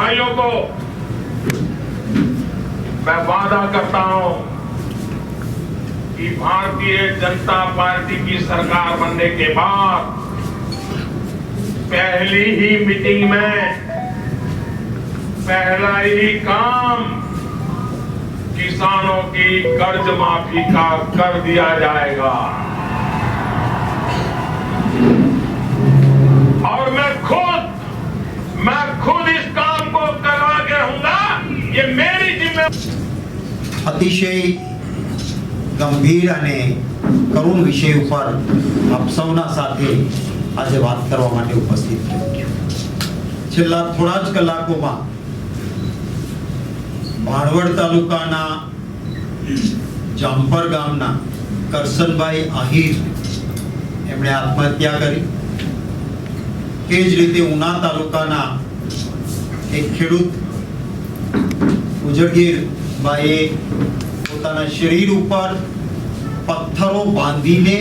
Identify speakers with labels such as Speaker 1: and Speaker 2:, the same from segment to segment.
Speaker 1: भाइयों को मैं वादा करता हूँ कि भारतीय जनता पार्टी की सरकार बनने के बाद पहली ही मीटिंग में पहला ही काम किसानों की कर्ज माफ़ी का कर दिया जाएगा। और मैं खुद मैं खुद इस काम ये मेरी जिम्मेदारी
Speaker 2: અતિશય ગંભીર અને કરુણ વિષય ઉપર આપ સૌના સાથે આજે વાત કરવા માટે ઉપસ્થિત થયો છું છેલ્લા થોડા જ કલાકોમાં ભાણવડ તાલુકાના જામપર ગામના કરસનભાઈ આહિર એમણે આત્મહત્યા કરી એ જ રીતે ઉના તાલુકાના એક ખેડૂત ઉજળગીર પોતાના શરીર ઉપર પથ્થરો બાંધીને,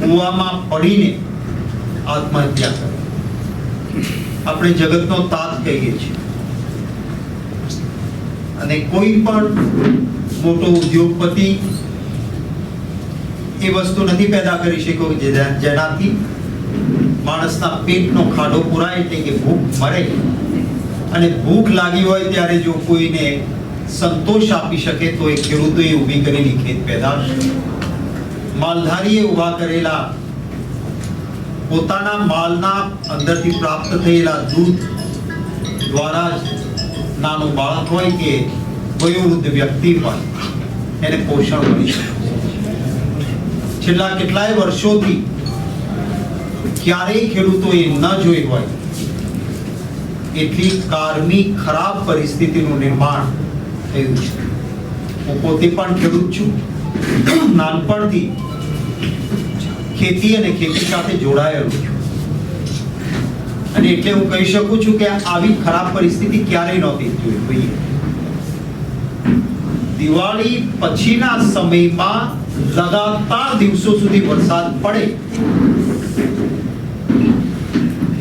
Speaker 2: કૂવામાં પડીને આત્મહત્યા કરી. આપણે જગતનો તાત કહીએ છીએ. અને કોઈ પણ મોટો ઉદ્યોગપતિ એ વસ્તુ નથી પેદા કરી શક્યો જેનાથી માણસના પેટનો ખાડો પુરાય એટલે કે ભૂખ મરે. અને ભૂખ લાગી હોય ત્યારે જો કોઈને સંતોષ આપી શકે તો એ ખેડૂતોએ ઊભી કરેલી ખેત પેદાશ. માલધારીએ ઊભા કરેલા પોતાના માલના અંદરથી પ્રાપ્ત થયેલા દૂધ દ્વારા નાનું બાળક હોય કે વયોવૃદ્ધ વ્યક્તિ હોય, એને પોષણ મળી શકે. છેલ્લા કેટલાય વર્ષોથી ક્યારેય ખેડૂતોએ ન જોઈ હોય એટલી કારમી ખરાબ પરિસ્થિતિનું નિર્માણ થયું છે. હું પોતે પણ ખેડૂત છું. નાનપણથી ખેતી અને ખેતી સાથે જોડાયેલો છું. અને એટલે હું કહી શકું છું કે આવી ખરાબ પરિસ્થિતિ ક્યારેય નહોતી જોઈ જોઈએ દિવાળી પછીના સમયમાં લગાતાર દિવસો સુધી વરસાદ પડે.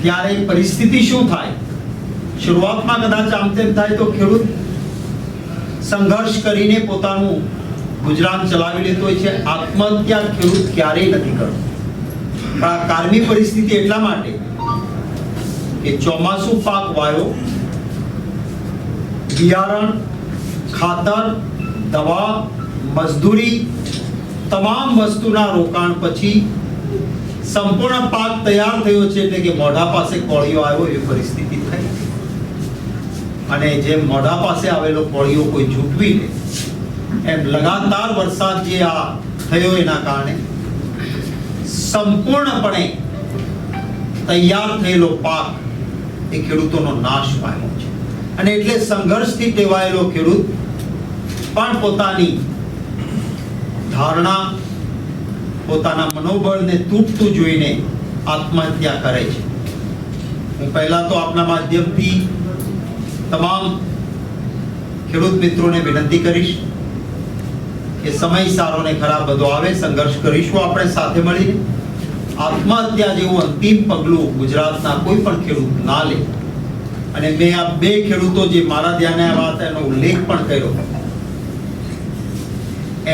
Speaker 2: ત્યારે પરિસ્થિતિ શું થાય? શરૂઆતમાં કદાચ આમ તેમ થાય તો ખેડૂત સંઘર્ષ કરીને પોતાનું ગુજરાન ચલાવી લેતો છે. આત્મહત્યા ખેડૂત ક્યારેય નથી કરતો. પણ આ કારમી પરિસ્થિતિ એટલા માટે કે ચોમાસું પાક વાયો, બિયારણ, ખાતર, દવા, મજદૂરી, તમામ વસ્તુના રોકાણ પછી સંપૂર્ણ પાક તૈયાર થયો છે એટલે કે મોઢા પાસે કોળીઓ આવ્યો, એવી પરિસ્થિતિ થઈ. અને જે મોઢા પાસે આવેલો કોળીઓ કોઈ ઝૂંટવી લે, એમ લગાતાર વરસાદ જે આ થયો એના કારણે સંપૂર્ણપણે તૈયાર થયેલો પાક એ ખેડૂતોનો નાશ પામ્યો છે. અને એટલે સંઘર્ષથી ટેવાયેલો ખેડૂત પણ પોતાની ધારણા, પોતાના મનોબળને તૂટતું જોઈને આત્મહત્યા કરે છે. હું પહેલા તો આપના માધ્યમથી તમામ ખેડૂત મિત્રોને વિનંતી કરીશ કે સમય સારો ને ખરાબ બધો આવે, સંઘર્ષ કરીશું આપણે સાથે મળીને. આત્મહત્યા જેવું અંતિમ પગલું ગુજરાતના કોઈ પણ ખેડૂત ના લે. અને મેં આ બે ખેડૂતો જે મારા ધ્યાને આવ્યા હતા, એનો ઉલ્લેખ પણ કર્યો.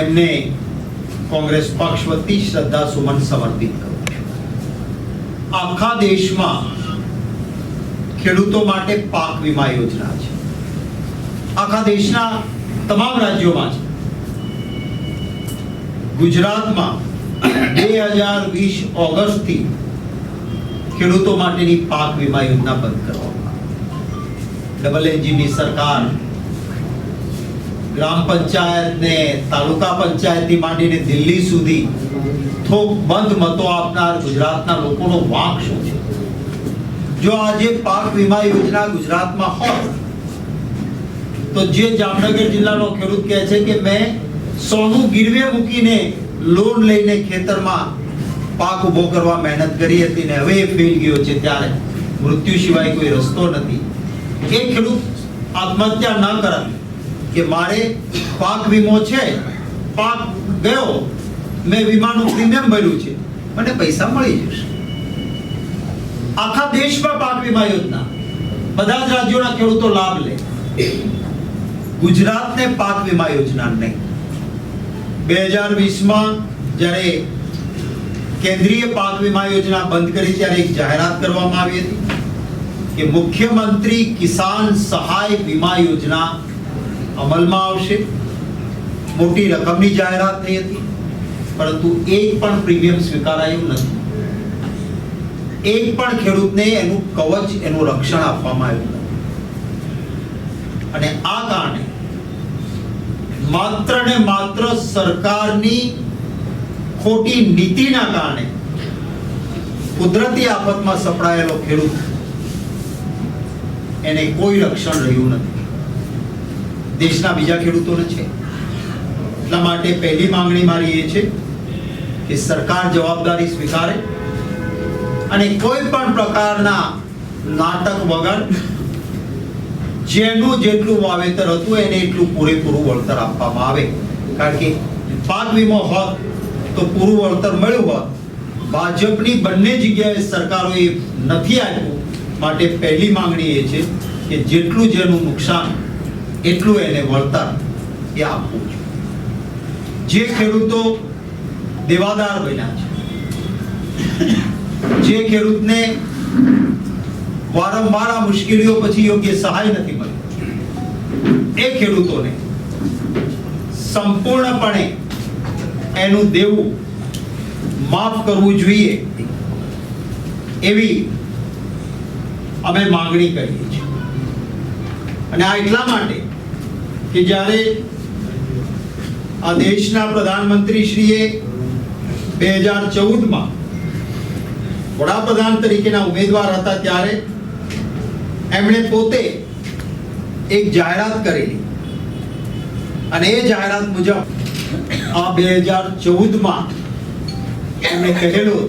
Speaker 2: એમને કોંગ્રેસ પક્ષ વતી શ્રદ્ધા સુમન સમર્પિત કરું આખા દેશમાં ખેડૂતો માટે પાક વીમા યોજના છે. આખા દેશના તમામ રાજ્યોમાં છે. ગુજરાતમાં બે હજાર વીસ ઓગસ્ટથી ખેડૂતો માટેની પાક વીમા યોજના બંધ કરવામાં ડબલ એન્જિનની સરકાર ગ્રામ પંચાયત ને તાલુકા પંચાયતથી માંડીને દિલ્હી સુધી થોક બંધ મતો આપનાર ગુજરાતના લોકોનો વાંક શું છે? જો આજે પાક વીમા યોજના ગુજરાતમાં હોત તો જે જામનગર જિલ્લાનો ખેડૂત કહે છે કે મેં સોનું ગીરવે મૂકીને લોન લઈને ખેતરમાં પાક ઊભો કરવા મહેનત કરી હતી ને હવે એ ફેલ ગયો છે ત્યારે. મૃત્યુ સિવાય કોઈ રસ્તો નથી. એ ખેડૂત આત્મહત્યા ન કરત કે મારે પાક વીમો છે, પાક ગયો, મેં વીમાનું પ્રીમિયમ ભર્યું છે, મને પૈસા મળી જશે. આખા દેશમાં પાક વીમા યોજના. બધા જ રાજ્યોના ખેડૂતો લાભ લે. ગુજરાતને પાક વીમા યોજના નહીં. બે હજાર વીસમાં જ્યારે કેન્દ્રીય પાક વીમા યોજના બંધ કરી ત્યારે એક જાહેરાત કરવામાં આવી હતી કે મુખ્યમંત્રી કિસાન સહાય વીમા યોજના અમલમાં આવશે. મોટી રકમની જાહેરાત થઈ હતી, પરંતુ એક પણ પ્રીમિયમ સ્વીકારાયું નથી. એક પણ ખેડૂતને એનું કવચ, એનું રક્ષણ આપવામાં આવ્યું અને આ કારણે માત્ર ને માત્ર સરકારની ખોટી નીતિના કારણે કુદરતી આફતમાં સપડાયેલો ખેડૂત એને કોઈ રક્ષણ રહ્યું નથી. દેશના બીજા ખેડૂતોને છે. એટલા માટે પહેલી માંગણી મારી એ છે કે સરકાર જવાબદારી સ્વીકારે અને કોઈ પણ પ્રકારના નાટક વગર જેનું જેટલું વાવેતર હતું, એને એટલું પૂરેપૂરું વળતર આપવામાં આવે. કારણ કે પાક વીમો હોત તો પૂરું વળતર મળ્યું હોત. ભાજપની બંને જગ્યાએ સરકારોએ નથી આપ્યું. માટે પહેલી માંગણી એ છે કે જેટલું જેનું નુકસાન, એટલું એને વળતર એ આપવું જે ખેડૂતો દેવાદાર બન્યા છે જે ખેડૂતને વારંવાર આ મુશ્કેલીઓ પછી યોગ્ય સહાય નથી મળી. એ ખેડૂતોને સંપૂર્ણપણે એનું દેવું માફ કરવું જોઈએ એવી અમે માંગણી કરીએ છીએ. અને આ એટલા માટે કે જ્યારે આ દેશના પ્રધાનમંત્રી શ્રીએ બે હજાર ચૌદમાં વડાપ્રધાન તરીકેના ઉમેદવાર હતા ત્યારે એમણે પોતે એક જાહેરાત કરેલી. અને એ જાહેરાત મુજબ આ બે હજાર ચૌદમાં એમણે કહેલું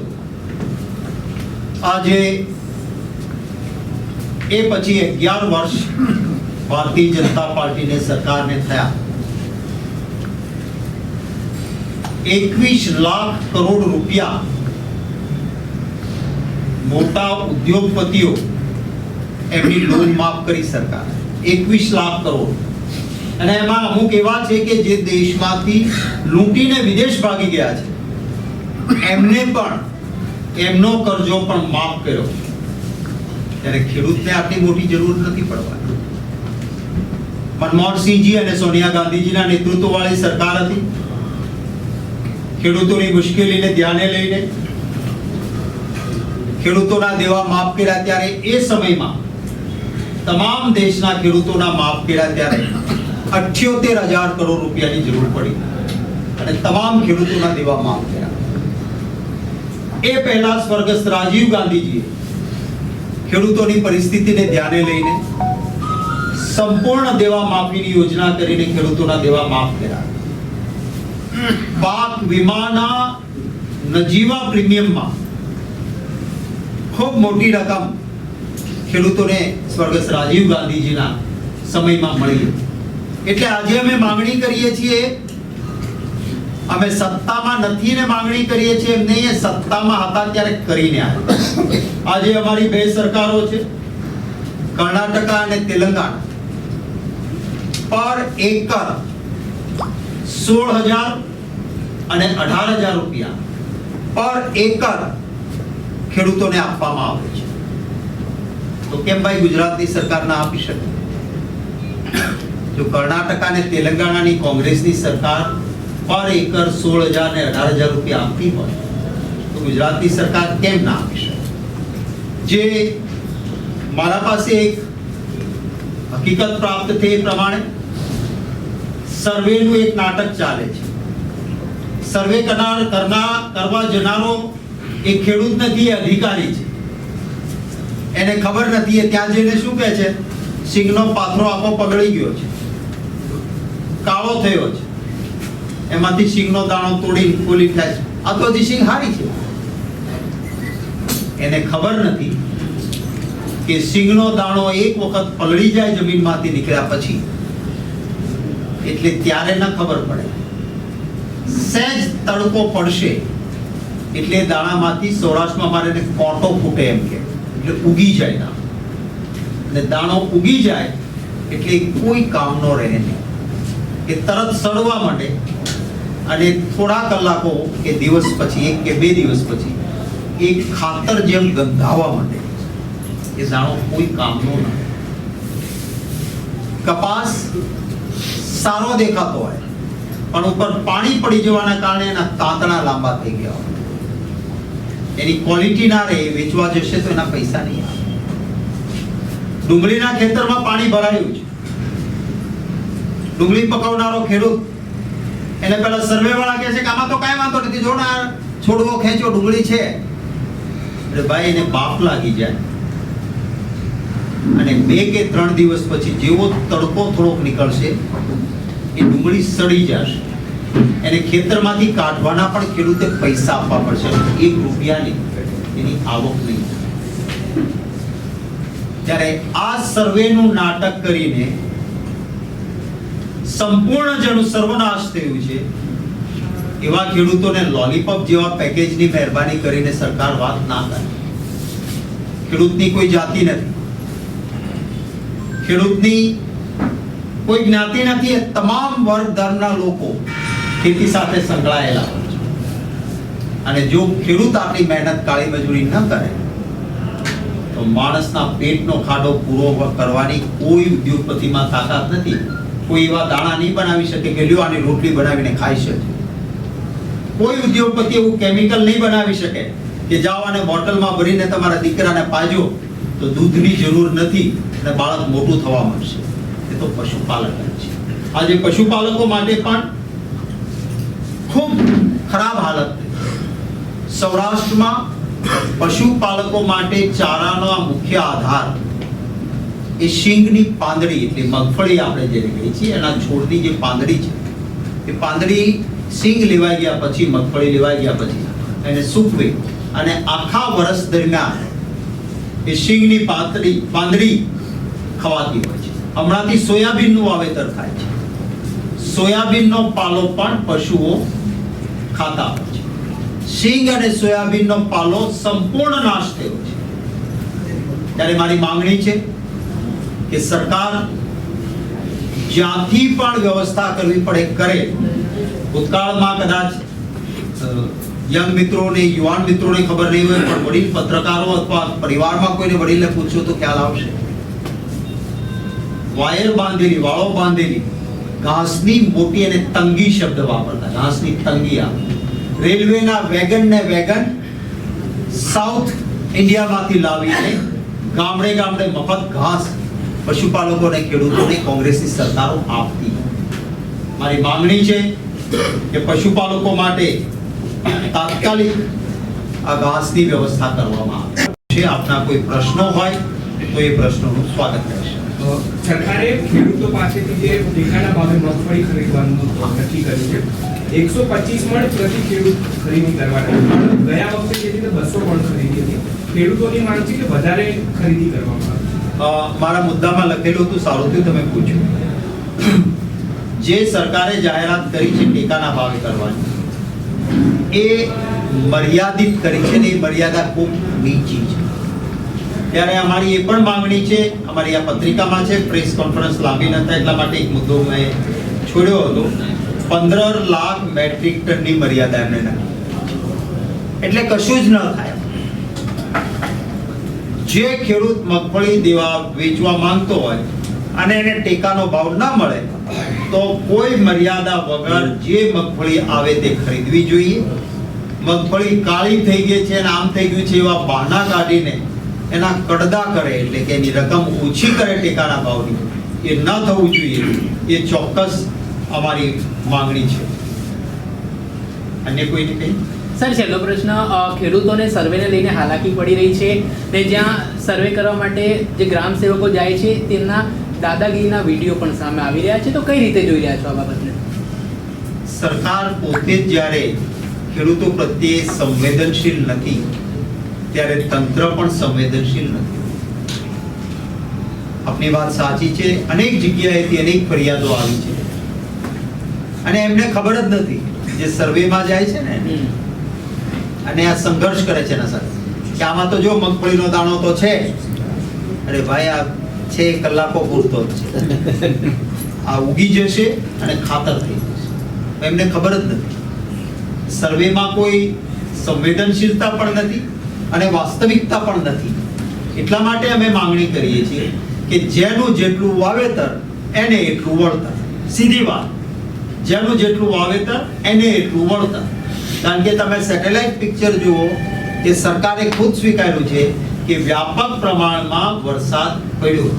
Speaker 2: આજે એ પછી અગિયાર વર્ષ ભારતીય જનતા પાર્ટીને સરકારને થયા. એકવીસ લાખ કરોડ રૂપિયા મોટા ઉદ્યોગપતિઓ એમની લોન માફ કરી સરકાર. એકવીસ લાખ કરોડ. અને એમાં અમુક એવા છે કે જે દેશમાંથી લૂંટીને વિદેશ ભાગી ગયા છે. એમને પણ, એમનો કરજો પણ માફ કર્યો. ત્યારે ખેડૂતને આટલી મોટી જરૂર નથી પડવાની. મનમોહનસિંહજી અને સોનિયા ગાંધીજીના નેતૃત્વવાળી સરકાર હતી. ખેડૂતોની મુશ્કેલીને ધ્યાને લઈને ખેડૂતોના દેવા માફ કર્યા ત્યારે એ સમયમાં તમામ દેશના ખેડૂતોના માફ કર્યા ત્યારે અઠ્યોતેર હજાર કરોડ રૂપિયાની જરૂર પડી અને તમામ ખેડૂતોના દેવા માફ કર્યા. એ પહેલા સ્વર્ગસ્થ રાજીવ ગાંધીજીએ ખેડૂતોની પરિસ્થિતિને ધ્યાને લઈને સંપૂર્ણ દેવા માફીની યોજના કરીને ખેડૂતોના દેવા માફ કર્યા. પાક વીમાના નજીવા પ્રીમિયમમાં ખૂબ મોટી રકમ ખેડૂતોને સ્વર્ગસ્થ રાજીવ ગાંધીજીના સમયમાં મળી. એટલે આજે અમે માંગણી કરીએ છીએ, અમે સત્તામાં નથી ને માંગણી કરીએ છીએ એમ નહીં એ સત્તામાં હતા ત્યારે કરીને આજે અમારી બે સરકારો છે, કર્ણાટકા અને તેલંગાણા. પર એકર સોળ હજાર અને અઢાર હજાર રૂપિયા. પર એકર ખેડૂતોને આપવામાં આવે છે. તો કેમ ભાઈ ગુજરાતની સરકાર ના આપી શકે? જો કર્ણાટક અને તેલંગાણાની કોંગ્રેસની સરકાર પર એકર સોળ હજાર ને અઢાર હજાર રૂપિયા આપતી હોય, તો ગુજરાતની સરકાર કેમ ના આપી શકે? જે મારા પાસે એક હકીકત પ્રાપ્ત થઈ પ્રમાણે સર્વેનું એક નાટક ચાલે છે. સર્વે કરનાર કરનાર કરવા જનારો એ ખેડૂત નથી, એ અધિકારી છે. એને ખબર નથી, એ ત્યાં જઈને શું કહે છે? સિંગનો પાથરો આખો પગળી ગયો છે. કાળો થયો છે. એમાંથી સિંગનો દાણો તોડી ખોલી થાય છે. આ તો હજી સિંગ હારી છે. એને ખબર નથી કે સિંગનો દાણો એક વખત પલળી જાય જમીનમાંથી નીકળ્યા પછી. એટલે ત્યારે ન ખબર પડે. સહેજ તડકો પડશે. એટલે દાણામાંથી સૌરાષ્ટ્રમાં મારે એને કોટો ફૂટે એમ કે. એટલે ઉગી જાય ના અને દાણો ઉગી જાય એટલે કોઈ કામનો રહે નહીં. એ તરત સડવા માટે અને થોડા કલાકો કે દિવસ પછી, એક કે બે દિવસ પછી, એક ખાતર જેમ ગંધાવા માટે એ દાણો કોઈ કામનો નહીં કપાસ સારો દેખાતો હોય, પણ ઉપર પાણી પડી જવાના કારણે એના તાંતણા લાંબા થઈ ગયા હોય. એની ક્વોલિટી ના રહે, વેચવા જશે તો એના પૈસા નહીં આવે. ડુંગળીના ખેતરમાં પાણી ભરાયું છે. ડુંગળી પકવનારો ખેડૂત એને પેલા સર્વે વાળા કહે છે કે આમાં તો કાંઈ વાંધો નથી. જો છોડવો ખેંચો ડુંગળી છે. એટલે ભાઈ એને બાપ લાગી જાય. અને બે કે ત્રણ દિવસ પછી જેવો તડકો થોડોક નીકળશે, એ ડુંગળી સડી જશે. એને ખેતરમાંથી કાઢવાના પણ ખેડૂતે પૈસા આપવા પડશે. એક રૂપિયાની એની આવક નહીં. ત્યારે આ સર્વેનું નાટક કરીને સંપૂર્ણ જેનું સર્વનાશ થયું છે. એવા ખેડૂતોને લોલીપોપ જેવા પેકેજની મહેરબાની કરીને સરકાર વાત ના કરે. ખેડૂતની કોઈ જાતિ નથી. ખેડૂતની કોઈ જ્ઞાતિ નથી. તમામ વર્ગ ધર્મના લોકો ખેતી સાથે સંકળાયેલા હોય છે. અને જો ખેડૂત આપણી મહેનત કાળી મજૂરી ન કરે, તો માણસના પેટનો ખાડો પૂરો કરવાની કોઈ ઉદ્યોગપતિમાં તાકાત નથી. કોઈ એવા દાણા નહીં બનાવી શકે કે લ્યો આની રોટલી બનાવીને ખાઈ શકે. કોઈ ઉદ્યોગપતિ એવું કેમિકલ નહીં બનાવી શકે કે જાઓ અને બોટલમાં ભરીને તમારા દીકરાને પાજો, તો દૂધની જરૂર નથી અને બાળક મોટું થવા મળશે એ તો પશુપાલક છે. આજે પશુપાલકો માટે પણ ખરાબ હાલત સૌરાષ્ટ્રમાં પશુપાલકો માટે ચારાનો મુખ્ય આધાર એ શીંગની પાંદડી, એટલે મગફળી આપણે જે કહીએ છીએ, એના છોડની જે પાંદડી છે, એ પાંદડી શીંગ લેવાઈ ગયા પછી, મગફળી લેવાઈ ગયા પછી, એને સૂકવે અને આખા વર્ષ દરમિયાન એ શીંગની પાંદડી પાંદડી ખવાતી હોય છે. હમણાંથી સોયાબીનનું વાવેતર થાય છે. સોયાબીનનો પાલો પણ પશુઓ ખાતા હોય છે. સિંગ અને સોયાબીનનો પાલો સંપૂર્ણ નાશ થયો છે. ત્યારે મારી માંગણી છે કે સરકાર જ્યાંથી પણ વ્યવસ્થા કરવી પડે, કરે. ભૂતકાળમાં કદાચ યંગ મિત્રોને, યુવાન મિત્રોને ખબર નહીં હોય, પણ વડીલ પત્રકારો અથવા પરિવારમાં કોઈને વડીલને પૂછો તો ખ્યાલ આવશે. વાયર બાંધેલી, વાળો બાંધેલી, ઘાસની મોટી અને તંગી શબ્દ વાપરતા, ઘાસની તંગી આવે. રેલવેના વેગન ને વેગન સાઉથ ઇન્ડિયામાંથી લાવીને ગામડે ગામડે મફત ઘાસ પશુપાલકોને, ખેડૂતોને કોંગ્રેસની સરકારો આપતી. મારી માંગણી છે કે પશુપાલકો માટે તાત્કાલિક આ ઘાસની વ્યવસ્થા કરવામાં આવે. છે આપના કોઈ પ્રશ્નો હોય તો એ પ્રશ્નોનું સ્વાગત
Speaker 3: કરશે. સરકારે ખેડૂતો પાસેથી જે ટેકાના ભાવે મગફળી ખરીદવાનું નક્કી કર્યું છે. એકસો પચીસ મણ પ્રતિ ખેડૂત ખરીદી કરવાના ગયા વખતે જે રીતે બસો મણ ખરીદી હતી, ખેડૂતોની માંગ છે કે વધારે ખરીદી કરવામાં આવે
Speaker 2: મારા મુદ્દામાં લખેલું હતું, સારું થયું, તમે પૂછ્યું જે સરકારે જાહેરાત કરી છે ટેકાના ભાવે કરવાની, એ મર્યાદિત કરી છે ને એ મર્યાદા ખૂબ નીચી છે. ત્યારે અમારી એ પણ માંગણી છે, અમારી આ પત્રિકામાં છે, પ્રેસ કોન્ફરન્સ લાંબી ન થાય એટલા માટે એક મુદ્દો મેં છોડ્યો હતો. પંદર લાખ મેટ્રિક ટનની મર્યાદા એમને એટલે કશું જ ન થાય. જે ખેડૂત મગફળી દેવા વેચવા માંગતો હોય અને એને ટેકાનો ભાવ ના મળે, તો કોઈ મર્યાદા વગર જે મગફળી આવે તે ખરીદવી જોઈએ. મગફળી કાળી થઈ ગઈ છે અને આમ થઈ ગયું છે એવા બહાના કાઢીને એના કડદા કરે એટલે કે એની રકમ ઓછી કરે ટેકાના ભાવની. એ ન થવું જોઈએ. એ ચોક્કસ અમારી માંગણી છે. અન્ય કોઈને કંઈ?
Speaker 4: સર છેલ્લો પ્રશ્ન ખેડૂતોને સર્વેને લઈને હાલાકી પડી રહી છે ને જ્યાં સર્વે કરવા માટે જે ગ્રામ સેવકો જાય છે તેમના દાદાગીરીના વીડિયો પણ સામે આવી રહ્યા છે. તો કઈ રીતે જોઈ રહ્યા છો આ બાબતને?
Speaker 2: સરકાર પોતે જ જ્યારે ખેડૂતો પ્રત્યે સંવેદનશીલ નથી ત્યારે તંત્ર પણ સંવેદનશીલ નથી. આપની વાત સાચી છે અનેક જગ્યાએથી અનેક ફરિયાદો આવી છે. અને એમને ખબર જ નથી જે સર્વેમાં જાય છે ને. અને આ સંઘર્ષ કરે છે એના સાથે. કે આમાં તો જો મગફળીનો દાણો તો છે. અરે ભાઈ આ છે કલાકો પૂરતો છે. આ ઉગી જશે અને ખાતર થઈ જશે. એમને ખબર જ નથી. સર્વેમાં કોઈ સંવેદનશીલતા પણ નથી. અને વાસ્તવિકતા પણ નથી. એટલા માટે અમે માંગણી કરીએ છીએ કે જેનું જેટલું વાવેતર, એને એટલું વળતર. સીધી વાત. જેનું જેટલું વાવેતર, એને એટલું વળતર. કારણ કે તમે સેટેલાઇટ પિક્ચર જુઓ, કે સરકારે ખુદ સ્વીકાર્યું છે કે વ્યાપક પ્રમાણમાં વરસાદ પડ્યો.